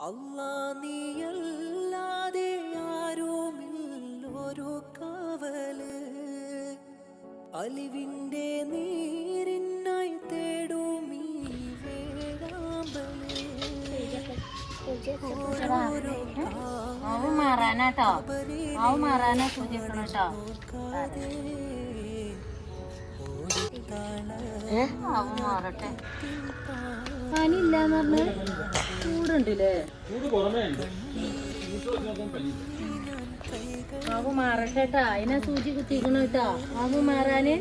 അല്ലാ നീയല്ലാതെ ആരുമില്ലൊരു കാവൽ. അലിവിന്റെ നീരിനായി തേടും ഈ വേഴാമ്പൽ ഓരോരോ മാവ് മാറാനാട്ടോ മാറാനാ സൂചിക്കണം കേട്ടോ പനിയില്ലാന്ന് പറഞ്ഞ ചൂടുണ്ടല്ലേ? അതിനാ സൂചി കുത്തിക്കണ കേട്ടോ മാറാന്.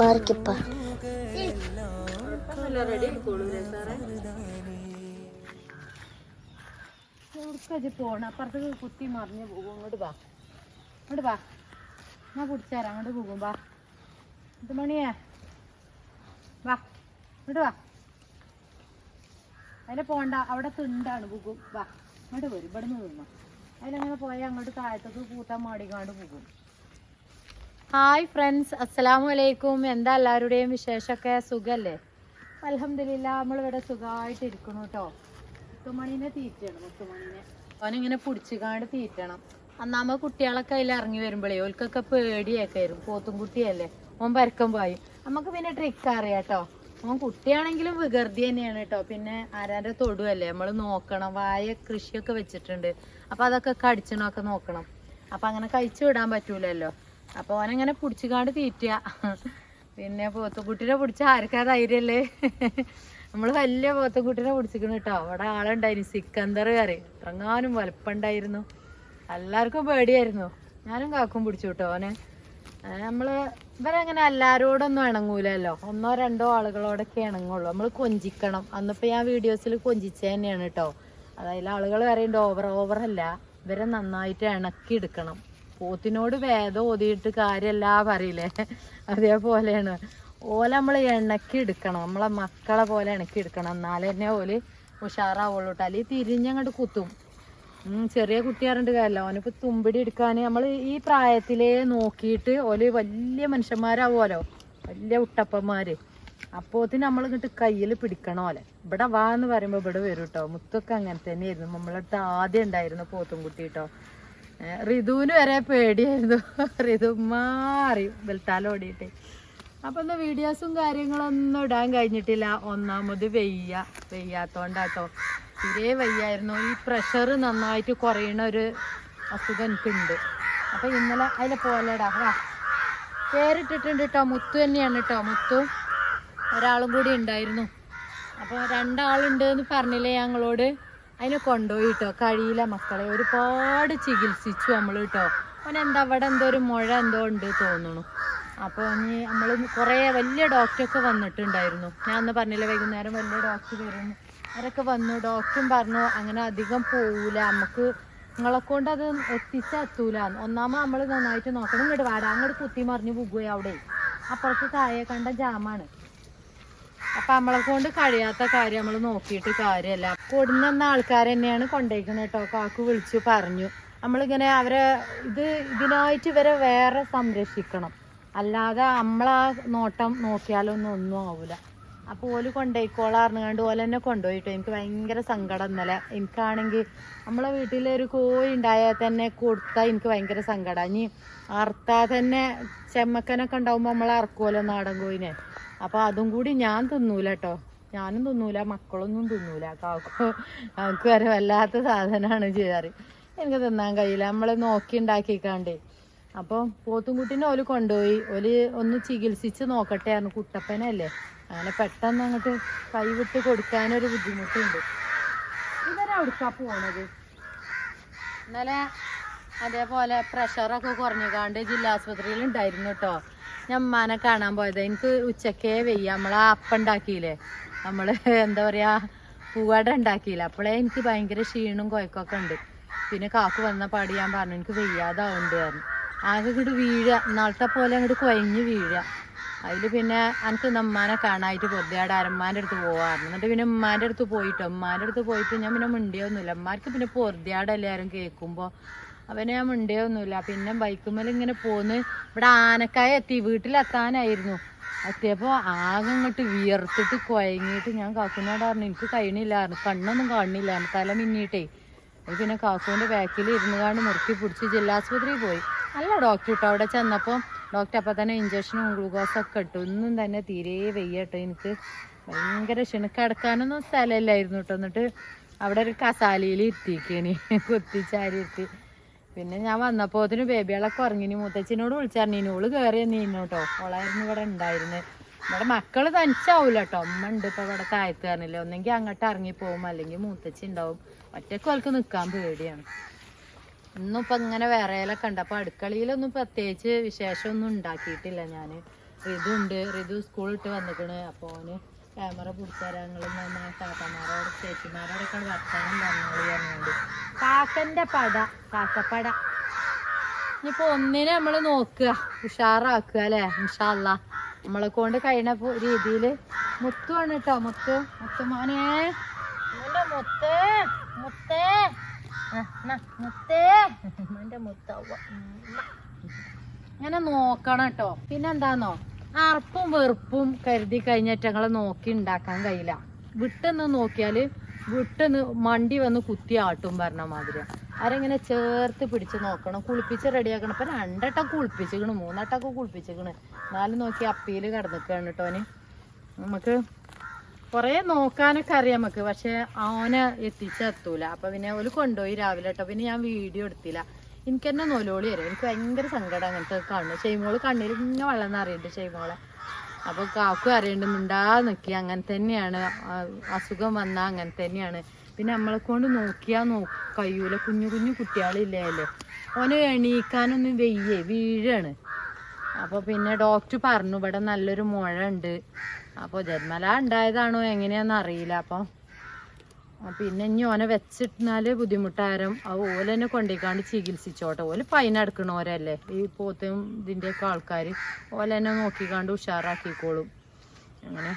മാറിക്കപ്പ. റെഡി ആയിക്കോളൂല്ലേ സാറേ? എവിടേക്കാ പോണ? അപ്പുറത്തേക്ക് കുത്തി മറിഞ്ഞ് പോകും. അങ്ങോട്ട് വാ. അങ്ങോട്ട് വാ. ഞാൻ കുടിച്ചാരാ? അങ്ങോട്ട് പോകും. വാ. ഇത് മണിയാ. വാ ഇങ്ങോട്ട് വാ. അതിലെ പോണ്ട അവിടെ തിണ്ടാണ് പോകും വാ ഇങ്ങോട്ട് വരും ഇവിടെ നിന്ന് നിന്നോ അതിലങ്ങനെ പോയാൽ അങ്ങോട്ട് താഴത്തേക്ക് കൂട്ടാൻ മാടിക്കാണ്ട് പോകും. ഹായ് ഫ്രണ്ട്സ് അസ്സലാമു അലൈക്കും. എന്താ എല്ലാവരുടെയും വിശേഷമൊക്കെ? സുഖല്ലേ? അലഹമില്ല നമ്മളിവിടെ സുഖമായിട്ട് ഇരിക്കുന്നു കേട്ടോ മുത്തുമണീനെ തീറ്റണം മുത്തുമണീനെ. അവനിങ്ങനെ പുടിച്ചുകാണ്ട് തീറ്റണം. അന്നാമ കുട്ടികളൊക്കെ അതിൽ ഇറങ്ങി വരുമ്പോഴേ ഓൽക്കൊക്കെ പേടിയൊക്കെ വരും പോത്തും കുട്ടിയല്ലേ ഓൻ പരക്കം പോയി. നമുക്ക് പിന്നെ ട്രിക്ക് അറിയാട്ടോ ഓൻ കുട്ടിയാണെങ്കിലും വികൃതി തന്നെയാണ് കേട്ടോ പിന്നെ ആരാന്റെ തൊടുവല്ലേ? നമ്മൾ നോക്കണം. വായ കൃഷിയൊക്കെ വെച്ചിട്ടുണ്ട്. അപ്പൊ അതൊക്കെ കടിച്ചണൊക്കെ നോക്കണം. അപ്പൊ അങ്ങനെ കഴിച്ചു വിടാൻ പറ്റൂലല്ലോ. അപ്പൊ ഓനങ്ങനെ പിടിച്ചുകാണ്ട് തീറ്റുക. പിന്നെ പോത്തുകുട്ടിനെ പിടിച്ച ആർക്കാ ധൈര്യല്ലേ നമ്മൾ വലിയ പോത്തുകുട്ടിനെ പിടിച്ചിക്കണു കേട്ടോ അവിടെ ആളുണ്ടായിരുന്നു സിക്കന്ദർ കറി. ഇറങ്ങാനും വലപ്പുണ്ടായിരുന്നു എല്ലാവർക്കും പേടിയായിരുന്നു. ഞാനും കാക്കും പിടിച്ചു കേട്ടോ ഓനെ. ഏ, നമ്മൾ ഇവരങ്ങനെ എല്ലാരോടൊന്നും ഇണങ്ങൂലല്ലോ. ഒന്നോ രണ്ടോ ആളുകളോടൊക്കെ ഇണങ്ങുള്ളൂ. നമ്മൾ കൊഞ്ചിക്കണം. അന്നിപ്പോ ഞാൻ വീഡിയോസിൽ കൊഞ്ചിച്ച തന്നെയാണ് കേട്ടോ അതായത് ആളുകൾ പറയുന്നുണ്ട് ഓവർ ഓവർ അല്ല. ഇവരെ നന്നായിട്ട് ഇണക്കി എടുക്കണം പോത്തിനോട് വേദം ഓതിയിട്ട് കാര്യമല്ല പറയില്ലേ? അതേപോലെയാണ്. ഓല നമ്മൾ ഇണക്കി എടുക്കണം നമ്മളെ മക്കളെ പോലെ ഇണക്കി എടുക്കണം എന്നാലേ തന്നെ ഓൽ ഉഷാറാവുള്ളൂ കേട്ടോ അല്ലെങ്കിൽ തിരിഞ്ഞങ്ങോട്ട് കുത്തും. ചെറിയ കുട്ടിയാറുണ്ട് കാര്യമല്ല ഓനിപ്പോ തുമ്പിടി എടുക്കാൻ നമ്മൾ ഈ പ്രായത്തിലേ നോക്കിയിട്ട് ഓൽ വലിയ മനുഷ്യന്മാരാവുമല്ലോ വലിയ ഉട്ടപ്പന്മാര്. അപ്പോത്തിന് നമ്മൾ ഇങ്ങോട്ട് കയ്യിൽ പിടിക്കണോലെ ഇവിടെ വാ എന്ന് പറയുമ്പോ ഇവിടെ വരും കേട്ടോ മുത്തൊക്കെ അങ്ങനെ തന്നെയായിരുന്നു. നമ്മളടുത്ത് ആദ്യം ഉണ്ടായിരുന്നു പോത്തും കുട്ടി കേട്ടോ ഋതുവിന് വരെ പേടിയായിരുന്നു. ഋതു മാറി ബെൽത്താലോടിയിട്ട് അപ്പൊ എന്താ വീഡിയോസും കാര്യങ്ങളൊന്നും ഇടാൻ കഴിഞ്ഞിട്ടില്ല. ഒന്നാമത് വെയ്യ. വെയ്യാത്തോണ്ടാട്ടോ. തീരെ വയ്യായിരുന്നു. ഈ പ്രഷർ നന്നായിട്ട് കുറയണ ഒരു അസുഖം എനിക്കുണ്ട്. അപ്പൊ ഇന്നലെ അതിലെ പോലെടാ വാ. പേരിട്ടിട്ടുണ്ട് കേട്ടോ മുത്തു തന്നെയാണ് കേട്ടോ മുത്തു. ഒരാളും കൂടി ഉണ്ടായിരുന്നു. അപ്പോൾ രണ്ടാളുണ്ട് എന്ന് പറഞ്ഞില്ലേ ഞങ്ങളോട്? അതിനെ കൊണ്ടുപോയി കേട്ടോ കഴിയില്ല മക്കളെ. ഒരുപാട് ചികിത്സിച്ചു നമ്മൾ കേട്ടോ അവൻ എന്താ അവിടെ എന്തോ ഒരു മുഴ എന്തോ ഉണ്ട് തോന്നുന്നു. അപ്പോൾ ഇനി നമ്മൾ കുറേ വലിയ ഡോക്ടറൊക്കെ വന്നിട്ടുണ്ടായിരുന്നു. ഞാൻ അന്ന് പറഞ്ഞില്ലേ വൈകുന്നേരം വലിയ ഡോക്ടർ വരുന്നു. അവരൊക്കെ വന്നു? ഡോക്ടറും പറഞ്ഞു അങ്ങനെ അധികം പോവൂല. നമുക്ക് നിങ്ങളെ കൊണ്ട് അത് എത്തിച്ചെത്തൂല ഒന്നാമത് നമ്മൾ നന്നായിട്ട് നോക്കണം. ഇങ്ങോട്ട് വാടാ. അങ്ങോട്ട് കുത്തി മറിഞ്ഞ് പോകുക അവിടെ. അപ്പുറത്ത് താഴെ കണ്ട ജാമാണ്. അപ്പൊ നമ്മളെ കൊണ്ട് കഴിയാത്ത കാര്യം നമ്മൾ നോക്കിയിട്ട് കാര്യമല്ല കൊടുന്ന ആൾക്കാർ തന്നെയാണ് കൊണ്ടേക്കുന്നത് കേട്ടോ കാക്കു വിളിച്ചു പറഞ്ഞു. നമ്മളിങ്ങനെ അവരെ ഇത് ഇതിനായിട്ട് ഇവരെ വേറെ സംരക്ഷിക്കണം. അല്ലാതെ നമ്മളാ നോട്ടം നോക്കിയാലൊന്നും ഒന്നും ആവൂല. അപ്പോൾ ഓൽ കൊണ്ടുപോയിക്കോളാറിഞ്ഞാണ്ട് ഓല തന്നെ കൊണ്ടുപോയിട്ടോ എനിക്ക് ഭയങ്കര സങ്കടം ഇന്നലെ. എനിക്കാണെങ്കിൽ നമ്മളെ വീട്ടിൽ ഒരു കോഴി ഉണ്ടായാൽ തന്നെ കൊടുത്താൽ എനിക്ക് ഭയങ്കര സങ്കടം. ഇനി അറുത്താൽ തന്നെ ചെമ്മക്കനൊക്കെ ഉണ്ടാവുമ്പോൾ നമ്മൾ അറക്കുമല്ലോ നാടൻ കോഴിനെ. അപ്പോൾ അതും കൂടി ഞാൻ തിന്നൂല കേട്ടോ ഞാനും തിന്നൂല മക്കളൊന്നും തിന്നൂല. കാക്കോ കാക്കു വരെ വല്ലാത്ത സാധനമാണ് ചെയ്യാറ്. എനിക്ക് തിന്നാൻ കഴിയില്ല. നമ്മൾ നോക്കി ഉണ്ടാക്കിക്കാണ്ടേ അപ്പോൾ പോത്തുംകുട്ടീനെ ഓൽ കൊണ്ടുപോയി ഓൽ ഒന്ന് ചികിത്സിച്ച് നോക്കട്ടെ ആയിരുന്നു. കുട്ടപ്പനല്ലേ? അങ്ങനെ പെട്ടെന്ന് അങ്ങോട്ട് കൈവിട്ട് കൊടുക്കാനൊരു ബുദ്ധിമുട്ടുണ്ട്. ഇവരവിടുക്കാ പോണത്? ഇന്നലെ അതേപോലെ പ്രഷറൊക്കെ കുറഞ്ഞുകാണ്ട് ജില്ലാ ആസ്പത്രിയിൽ ഉണ്ടായിരുന്നു കേട്ടോ ഞാൻ ഉമ്മാനെ കാണാൻ പോയത്. എനിക്ക് ഉച്ചക്കേ വെയ്യ. നമ്മളെ അപ്പുണ്ടാക്കിയില്ലേ നമ്മൾ എന്താ പറയാ പൂവട ഉണ്ടാക്കിയില്ല? അപ്പോഴേ എനിക്ക് ഭയങ്കര ക്ഷീണും കുഴക്കമൊക്കെ ഉണ്ട്. പിന്നെ കാക്കു വന്ന പാടി ഞാൻ പറഞ്ഞു എനിക്ക് വെയ്യാതാവുണ്ട് പറഞ്ഞു. ആകെ ഇങ്ങോട്ട് വീഴ. ഇന്നാളത്തെ പോലെ അങ്ങോട്ട് കുഴഞ്ഞ് വീഴുക അതിൽ പിന്നെ എനിക്ക് ഉമ്മാനെ കാണാനായിട്ട് പൊതുവാട് അരമ്മാന്റെ അടുത്ത് പോവാറുണ്ട് എന്നിട്ട് പിന്നെ ഉമ്മാന്റെ അടുത്ത് പോയിട്ട്? ഉമ്മാന്റെ അടുത്ത് പോയിട്ട് ഞാൻ പിന്നെ മിണ്ടിയൊന്നുമില്ല. ഉമ്മാർക്ക് പിന്നെ പൊറുതിയാട് എല്ലാവരും കേൾക്കുമ്പോൾ അവനെ ഞാൻ മിണ്ടിയൊന്നുമില്ല. പിന്നെ ബൈക്കുമ്മൽ ഇങ്ങനെ പോന്ന് ഇവിടെ ആനക്കായ എത്തി. വീട്ടിലെത്താനായിരുന്നു. എത്തിയപ്പോൾ ആകെ അങ്ങോട്ട് വിയർത്തിട്ട് കുഴങ്ങിയിട്ട് ഞാൻ കാക്കുനോട് പറഞ്ഞു എനിക്ക് കഴിയണില്ലായിരുന്നു. കണ്ണൊന്നും കാണുന്നില്ലായിരുന്നു. തല മിന്നിയിട്ടേ. അത് പിന്നെ കാക്കുവിന്റെ ബാക്കിൽ ഇരുന്ന് കാണ്ട് മുറുക്കി പിടിച്ച് ജില്ലാസ്പത്രിയിൽ പോയി. നല്ല ഡോക്ടർ കേട്ടോ അവിടെ ചെന്നപ്പോൾ ഡോക്ടർ അപ്പം തന്നെ ഇഞ്ചക്ഷനും ഗ്ലൂക്കോസൊക്കെ ഇട്ടു. ഒന്നും തന്നെ തീരെ വയ്യ കേട്ടോ എനിക്ക് ഭയങ്കര ക്ഷണക്കടക്കാനൊന്നും സ്ഥലമില്ലായിരുന്നു കേട്ടോ എന്നിട്ട് അവിടെ ഒരു കസാലയിൽ ഇരുത്തിക്കേനി കുത്തിച്ചാരി ഇരുത്തി. പിന്നെ ഞാൻ വന്നപ്പോൾ അതിന് ബേബികളൊക്കെ ഉറങ്ങിനി മൂത്തച്ഛനോട് വിളിച്ചറിഞ്ഞു. ഓൾ കയറി നീന്നു കേട്ടോ ഓളായിരുന്നു ഇവിടെ ഉണ്ടായിരുന്നത് ഇവിടെ മക്കൾ തനിച്ചാവൂല കേട്ടോ അമ്മ ഉണ്ട് ഇപ്പം ഇവിടെ താഴ്ത്തു പറഞ്ഞില്ല. ഒന്നെങ്കിൽ അങ്ങോട്ട് ഇറങ്ങിപ്പോവും അല്ലെങ്കിൽ മൂത്തച്ഛ ഉണ്ടാവും. ഒറ്റയ്ക്ക് അവൾക്ക് നിൽക്കാൻ പേടിയാണ്. ഇന്നും ഇപ്പൊ ഇങ്ങനെ വിറയലൊക്കെ ഉണ്ട്. അപ്പൊ അടുക്കളയിലൊന്നും പ്രത്യേകിച്ച് വിശേഷമൊന്നും ഉണ്ടാക്കിയിട്ടില്ല ഞാൻ ഋതു ഉണ്ട്. ഋതു സ്കൂളിട്ട് വന്നിക്കണ്. അപ്പൊ ഓന് ക്യാമറ പിടിച്ചരാ നിങ്ങൾ താത്തമാരോട് ചേച്ചിമാരോടൊക്കെ വർത്താനം പറഞ്ഞോളൂ പറഞ്ഞുണ്ട്. കാക്കന്റെ പട കാക്കപ്പട. ഇനിയിപ്പോ ഒന്നിനെ നമ്മൾ നോക്കുക. ഉഷാറാക്കുക അല്ലേ? ഉഷാള്ള നമ്മളെ കൊണ്ട് കഴിയണ രീതിയിൽ മുത്തുവാണ് കേട്ടോ മുത്ത് മുത്തുമോനെ മുത്ത് മുത്തേ. മുത്തേ. മോന്റെ മുത്തവ. ഇങ്ങനെ നോക്കണം കേട്ടോ പിന്നെന്താന്നോ? അറപ്പും വെറുപ്പും കരുതി കഴിഞ്ഞിട്ട് ഞങ്ങളെ നോക്കി ഉണ്ടാക്കാൻ കഴിയില്ല. വിട്ടെന്ന് നോക്കിയാൽ വിട്ടെന്ന് മണ്ടി വന്ന് കുത്തി ആട്ടും പറഞ്ഞ മാതിരി ആരെങ്ങനെ ചേർത്ത് പിടിച്ച് നോക്കണം. കുളിപ്പിച്ച് റെഡിയാക്കണം. ഇപ്പൊ രണ്ടട്ടം കുളിപ്പിച്ചിക്കണ് മൂന്നട്ടൊക്കെ കുളിപ്പിച്ചിക്കണ്. എന്നാലും നോക്കി അപ്പിയിൽ കിടന്നിക്കാണ് കേട്ടോന് നമുക്ക് കുറേ നോക്കാനൊക്കെ അറിയാം നമുക്ക്. പക്ഷെ അവനെ എത്തിച്ചെത്തൂല. അപ്പൊ പിന്നെ ഓൽ കൊണ്ടുപോയി രാവിലെ കേട്ടോ. പിന്നെ ഞാൻ വീഡിയോ എടുത്തില്ല. എനിക്ക് തന്നെ നൊലോളി വരും. എനിക്ക് ഭയങ്കര സങ്കടം അങ്ങനത്തെ കാണുന്നു ഷെയ്മോൾ കണ്ണിൽ ഇങ്ങനെ വെള്ളം അറിയണ്ട് ഷെയ്മോളെ. അപ്പൊ കാക്കും അറിയണ്ട് മിണ്ടാ അങ്ങനെ തന്നെയാണ്. അസുഖം വന്നാൽ അങ്ങനെ തന്നെയാണ്. പിന്നെ നമ്മളെ കൊണ്ട് നോക്കിയാ നോ കഴിയൂല. കുഞ്ഞു കുഞ്ഞു കുട്ടികളില്ലേ അല്ലേ? ഓന് എണീക്കാനൊന്നും വെയ്യേ. വീഴാണ്. അപ്പൊ പിന്നെ ഡോക്ടർ പറഞ്ഞു ഇവിടെ നല്ലൊരു മുഴ ഉണ്ട് അപ്പൊ ജന്മല ഉണ്ടായതാണോ എങ്ങനെയാന്ന് അറിയില്ല. അപ്പൊ പിന്നെ ഇനി ഓനെ വെച്ചിട്ടാൽ ബുദ്ധിമുട്ടാരം. അത് ഓലെന്നെ കൊണ്ടേക്കാണ്ട് ചികിത്സിച്ചോട്ടെ. ഓൽ ഫൈൻ അടക്കണോരല്ലേ ഈ പോത്തും ഇതിന്റെ ഒക്കെ ആൾക്കാർ ഓലെന്നെ നോക്കിക്കാണ്ട് ഉഷാറാക്കിക്കോളും. അങ്ങനെ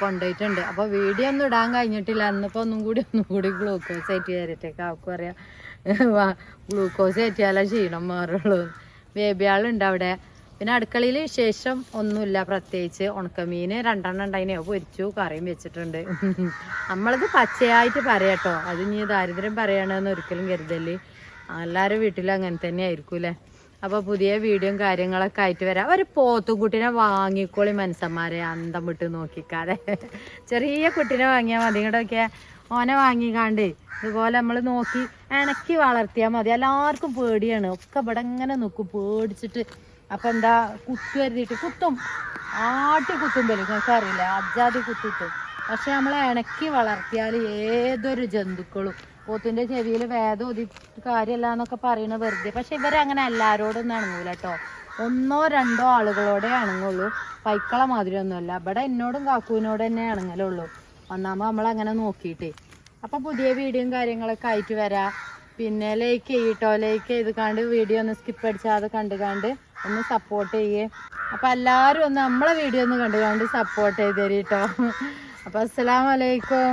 കൊണ്ടുപോയിട്ടുണ്ട് അപ്പൊ വീഡിയോ ഒന്നും ഇടാൻ കഴിഞ്ഞിട്ടില്ല. അന്നിപ്പോ ഒന്നും കൂടി ഒന്നും കൂടി ഗ്ലൂക്കോസ് ആയിട്ട് കയറിട്ടേക്ക് ആർക്കും അറിയാം. ഗ്ലൂക്കോസ് കയറ്റിയാലേ ക്ഷീണം മാറുള്ളൂ. ബേബിയാളുണ്ട് അവിടെ. പിന്നെ അടുക്കളയിൽ ശേഷം ഒന്നുമില്ല. പ്രത്യേകിച്ച് ഉണക്കമീൻ രണ്ടെണ്ണം ഉണ്ടായിനെ. പൊരിച്ചു കറിയും വെച്ചിട്ടുണ്ട്. നമ്മളത് പച്ചയായിട്ട് പറയാട്ടോ അത് ഇനി ദാരിദ്ര്യം പറയണമെന്ന് ഒരിക്കലും കരുതൽ. എല്ലാവരും വീട്ടിലും അങ്ങനെ തന്നെ ആയിരിക്കൂലേ അപ്പൊ പുതിയ വീഡിയോയും കാര്യങ്ങളൊക്കെ ആയിട്ട് വരാം. ഒരു പോത്തുകുട്ടിനെ വാങ്ങിക്കോളി മനസ്സന്മാരെ. അന്തം വിട്ട് നോക്കിക്കാതെ. ചെറിയ കുട്ടിനെ വാങ്ങിയാൽ മതി. ഇങ്ങോട്ടൊക്കെ ഓനെ വാങ്ങിക്കാണ്ട് ഇതുപോലെ നമ്മൾ നോക്കി ഇണക്കി വളർത്തിയാൽ മതി. എല്ലാവർക്കും പേടിയാണ്. ഒക്കെ ഇവിടെ ഇങ്ങനെ നോക്കും. പേടിച്ചിട്ട് അപ്പൊ എന്താ കുത്തു കരുതിയിട്ട് കുത്തും. ആട്ടി കുത്തുമ്പല്ലോ നിങ്ങൾക്ക് അറിയില്ല? അജാതി കുത്തിട്ടും പക്ഷെ നമ്മൾ ഇണക്കി വളർത്തിയാൽ ഏതൊരു ജന്തുക്കളും പോത്തിന്റെ ചെവിയിൽ വേദം ഒതി കാര്യമല്ല എന്നൊക്കെ പറയണ വെറുതെ. പക്ഷെ ഇവരങ്ങനെ എല്ലാവരോടൊന്നും ഇണങ്ങൂല കേട്ടോ ഒന്നോ രണ്ടോ ആളുകളോടെ ഇണങ്ങുള്ളൂ. പൈക്കള മാതിരി ഒന്നുമല്ല ഇവിടെ എന്നോടും കാക്കുവിനോട് തന്നെ ഇണങ്ങലുള്ളൂ. ഒന്നാമത് നമ്മളങ്ങനെ നോക്കിയിട്ടേ. അപ്പൊ പുതിയ വീഡിയോയും കാര്യങ്ങളൊക്കെ ആയിട്ട് വരാം. പിന്നെ ലൈക്ക് ചെയ്യട്ടോ ലൈക്ക് ചെയ്ത് കണ്ട് വീഡിയോ ഒന്ന് സ്കിപ്പ് അടിച്ചാതെ കണ്ട് കണ്ട് ഒന്ന് സപ്പോർട്ട് ചെയ്യേ. അപ്പൊ എല്ലാവരും ഒന്ന് നമ്മളെ വീഡിയോ ഒന്ന് കണ്ടുകൊണ്ട് കണ്ട് സപ്പോർട്ട് ചെയ്ത് തരീട്ടോ അപ്പൊ അസ്സലാമലൈക്കും